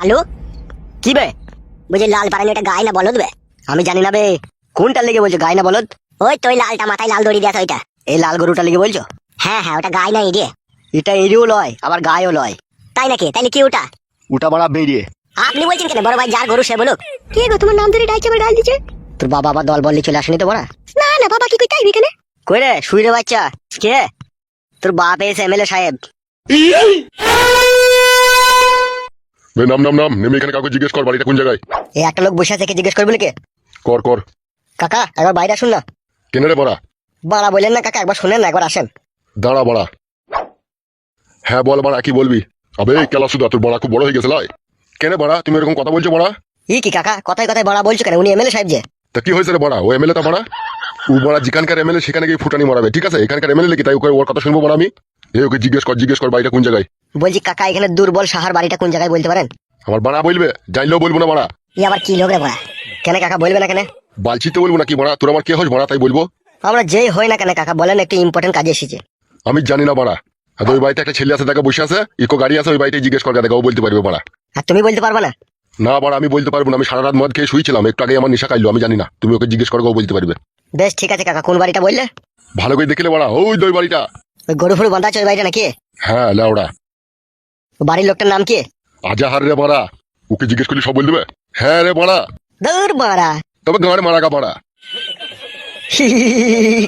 Hello কি বে? বুঝি লাল পারানি ওটা গায়ে না বলদ বে? আমি জানি না বে কোনটার লেগে বলছো গায় না বলদ? ওই তুই লালটা মাথায় লাল দড়ি দিয়েছে ওইটা। এই লাল গরুটা লেগে বলছো? হ্যাঁ হ্যাঁ ওটা গায়ে না ইডিয়ে এটা এরিও লয় আবার গায়েও লয়। তাই নাকি? তাইলে কি ওটা? ওটা বাড়া বেরিয়ে আপনি বলছেন কেন? বড় ভাই যার গরু সে বলুক। কে গো তোমার নাম ধরে ডাইছে আবার গাল দিছে তোর বাবা আবার দল বললি চলে আসেনি তো বড়া? না না বাবা কি কই চাইবি কেন? কই রে শুই রে বাচ্চা। কে? তোর বাপ এসে এমএলএ সাহেব। বে নাম নাম নাম নেমে এখানে কাউকে জিজ্ঞেস কর বাড়িটা কোন জায়গায়। এই একটা লোক বসে আছে কে জিজ্ঞেস করবি কে কর কর। কাকা একবার বাইরে আসুন না। কেনে রে বড়া? বাড়া বললেন না কাকা একবার শুনেন না একবার আসেন। দাঁড়া বড়া। হ্যাঁ বল বড়া কি বলবি? আবে কেলা সুদা তোর বড়া খুব বড় হয়ে গেছে লাই। কেনে বড়া তুমি এরকম কথা বলছো বড়া? ই কি কাকা কথায় কথায় বাড়া বলছো কেন? উনি এমএলএ সাহেব যে। তা কি হয়েছে রে বড়া? ও এমএলএ তা বড়া? ও বড়া যেখানকার এমএলএ সেখানে গিয়ে ফুটানি মারাবে ঠিক আছে? এখানকার এমএলএ কি তাই ওর কথা শুনব বড়া আমি? এ ওকে জিজ্ঞেস কর জিজ্ঞেস কর বাড়িটা কোন জায়গায়? বলছি কাকা এখানে দুর্বল সাহার বাড়িটা কোন জায়গায় বলতে পারেন? আমার বাড়া বলবে জানলেও বলব না বড়া। ই আবার কি লোক রে বাড়া? কেন কাকা বলবে না কেন? বালছিতে বলব না কি বড়া? তোর আমার কে হোস বড়া তাই বলব? আমরা যেই হই না কেন কাকা বলেন একটু ইম্পর্টেন্ট কাজে এসেছে। আমি জানি না বড়া। আর ওই বাড়িতে একটা ছেলে আছে তাকে বসে আছে ইকো গাড়ি আছে ওই বাড়িতে জিজ্ঞেস কর দেখো ও বলতে পারবে বড়া। আর তুমি বলতে পারবে না? না বড়া আমি বলতে পারব না আমি সারা রাত মদ খেয়ে শুয়েছিলাম একটু আগে আমার নেশা খাইলো আমি জানি না। তুমি ওকে জিজ্ঞেস করো ও বলতে পারবে। বেশ ঠিক আছে কাকা কোন বাড়িটা বললে? ভালো করে দেখলে বড়া ওই দই বাড়িটা। গরু ফরু বাঁধা আছে ওই বাড়িটা নাকি হ্যাঁ লেওড়া ও বাড়ির লোকটার নাম কি আজাহার রে বড়া ওকে জিজ্ঞেস করলে সব বল দেবে হ্যাঁ রে বড়া দূর বাড়া তবে গাঁড় মারা গা বড়া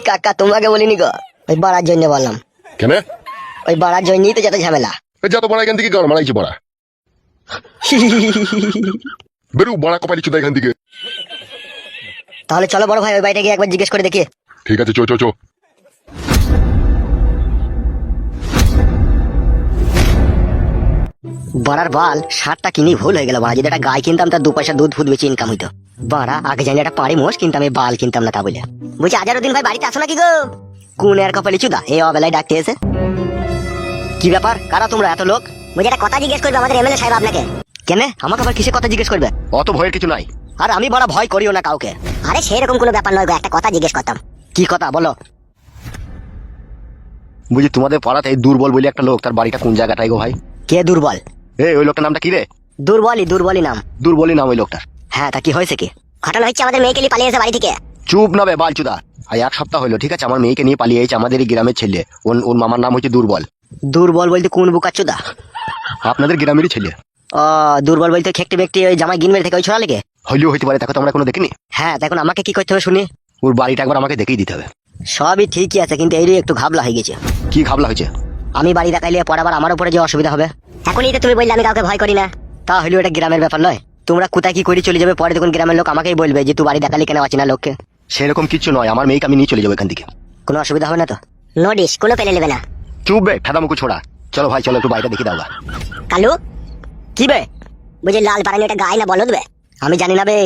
কাকা তোমাকে বলিনি গো ওই বাড়ার জন্য বললাম কেন ওই বাড়ার জন্যই তো যত ঝামেলা এ যা তো বড়া এখান থেকে গাঁড় মারাইছে বড়া বেরু বড়া কপালি চুদা এখান থেকে তাহলে চলো বড় ভাই ওই বাড়িটা গিয়ে একবার জিজ্ঞেস করে দেখি ঠিক আছে চো চো চো বাড়ার বাল সারটা কিনি ভুল হয়ে গেল বাড়া। যদি একটা গায়ে কিনতাম তার দু পয়সা দুধ ফুদ বেশি ইনকাম হইতো। বাড়া আগে জানি একটা পাড়ি মোষ কিনতাম এই বাল কিনতাম না তা বলে। বলছি আজারুদ্দিন ভাই বাড়িতে আসো নাকি গো? কোন এর কপালি চুদা এই অবেলায় ডাকতে এসে। কি ব্যাপার? কারা তোমরা এত লোক? বুঝি একটা কথা জিজ্ঞেস করবে আমাদের এমএলএ সাহেব আপনাকে। কেন? আমাকে আবার কিসে কথা জিজ্ঞেস করবে? অত ভয়ের কিছু নাই। আর আমি বড় ভয় করিও না কাউকে। আরে সেরকম কোনো ব্যাপার নয় গো একটা কথা জিজ্ঞেস করতাম। কি কথা? বলো। বুঝি তোমাদের পাড়াতে এই দুর্বল বলে একটা লোক তার বাড়িটা কোন জায়গাটাই গো ভাই? কে দুর্বল? এই ওই লোকটার নামটা কি রে? দুর্বলই দুর্বলই নাম। দুর্বলই নাম ওই লোকটার। হ্যাঁ তা কি হয়েছে কি? ঘটনা হচ্ছে আমাদের মেয়েকে নিয়ে পালিয়ে এসে বাড়ি থেকে। চুপ না বে বালচুদা। আর এক সপ্তাহ হলো ঠিক আছে? আমার মেয়েকে নিয়ে পালিয়ে এসেছে আমাদের এই গ্রামের ছেলে। ওর ওর মামার নাম হচ্ছে দুর্বল। দুর্বল বলতে কোন বুকা চুদা আপনাদের গ্রামেরই ছেলে। ও দুর্বল বলতে খেকটি ব্যক্তি ওই জামাই গিনমের থেকে ওই ছড়া লেগে? হইলেও হইতে পারে দেখো তো আমরা কোনো দেখিনি? হ্যাঁ দেখুন আমাকে কি করতে হবে শুনি? ওর বাড়িটা একবার আমাকে দেখেই দিতে হবে। সবই ঠিকই আছে কিন্তু এরই একটু ঘাবলা হয়ে গেছে। কি ঘাবলা হয়েছে? আমি বাড়ি দেখাইলে পরে আবার আমার উপরে যে অসুবিধা হবে। এখনই তো তুমি বললে আমি কাউকে ভয় করি না। তা হলেও এটা গ্রামের ব্যাপার নয়। তোমরা কোথায় কি করে চলে যাবে পরে দেখুন গ্রামের লোক আমাকেই বলবে যে তুই বাড়ি দেখালি কেন অচেনা লোককে? সেরকম কিছু নয়। আমার মেয়েকে আমি নিয়ে চলে যাব এখান থেকে। কোনো অসুবিধা হবে না তো? নোটিশ কোনো পেলে নেবে না। চুপ বে ফেদা মুখো ছোড়া। চলো ভাই চলো একটু বাড়িটা দেখি দাও। কালু? কি বে? বুঝি লাল পারানি ওটা গায়ে না বলদ বে? আমি জানি না বে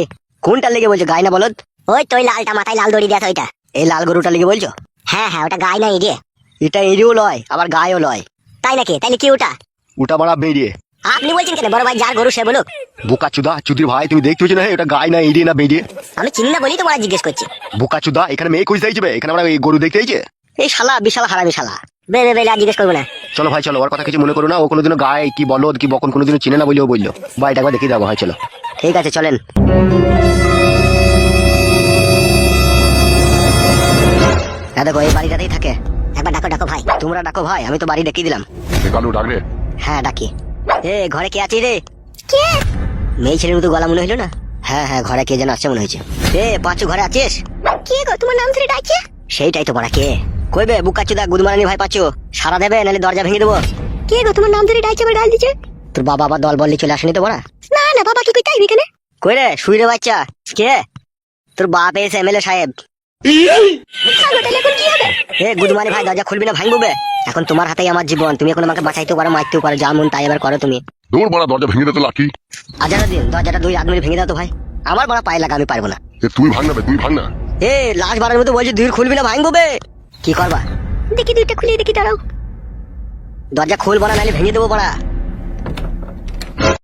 কোনটার লেগে বলছো গায় না বলদ? ওই তুই লালটা মাথায় লাল দড়ি দিয়েছে ওইটা। এই লাল গরুটা লেগে বলছো? হ্যাঁ হ্যাঁ ওটা গায়ে না ইডিয়ে। এটা এরিও লয় আবার গায়েও লয়। তাই নাকি? তাইলে কি ওটা? ওটা বাড়া বেরিয়ে। আপনি বলছেন কেন? বড় ভাই যার গরু সে বলুক। বোকা চুদা চুদির ভাই তুমি দেখতে হচ্ছে না এটা গায়ে না এড়িয়ে না বেরিয়ে আমি চিনি না বলি তোমার জিজ্ঞেস করছি। বোকা চুদা এখানে মেয়ে খুঁজতে যাবে এখানে আমরা এই গরু দেখতে এই শালা বিশাল হারামি শালা। বে বে বেলে আর জিজ্ঞেস করব না। চলো ভাই চলো ওর কথা কিছু মনে করো না। ও কোনোদিনও গায়ে কি বলো কি বকন কোনোদিনও চিনে না বললেও বলল। এটা একবার দেখে যাব ভাই চলো। ঠিক আছে চলেন। হ্যাঁ দেখো এই বাড়িটাতেই থাকে। একবার ডাকো ডাকো ভাই। তোমরা ডাকো ভাই আমি তো বাড়ি দেখিয়ে দিলাম। কালু ডাক রে হ্যাঁ ডাকি। এ ঘরে কে আছিস রে? কে? মেয়ে ছেলের মতো গলা মনে হইল না? হ্যাঁ হ্যাঁ ঘরে কে যেন আসছে মনে হয়েছে। এ পাঁচু ঘরে আছিস? কে গো তোমার নাম ধরে ডাকছে? সেইটাই তো বড়া কে। কইবে বুকাচুদা গুদমারানি ভাই পাচ্ছু? সারা দেবে নাহলে দরজা ভেঙে দেবো। কে গো তোমার নাম ধরে ডাকছে আবার গাল দিছে তোর বাবা আবার দল বললি চলে আসেনি তো বড়া? না না বাবা কি কই চাইবি কেন কই রে শুই রে বাচ্চা। কে? তোর বাপ এসে এমএলএ সাহেব। এ গুদমানি ভাই দরজা খুলবি না ভাঙবো বে এখন তোমার হাতেই আমার জীবন তুমি এখন আমাকে বাঁচাইতেও পারো মারতেও পারো যা মন তাই এবার করো তুমি। দূর বড়া দরজা ভেঙে দিন দরজাটা দুই আদমি ভেঙে দাও তো ভাই। আমার বড় পায়ে লাগা আমি পারব না। এ তুই ভাঙ না তুই ভাঙ না। এ লাস্ট বারের মতো বলছি দুই খুলবি না ভাঙবো বে কি করবা? দেখি দুইটা খুলে দেখি দাঁড়াও। দরজা খুলবো না নাহলে ভেঙে দেবো বড়া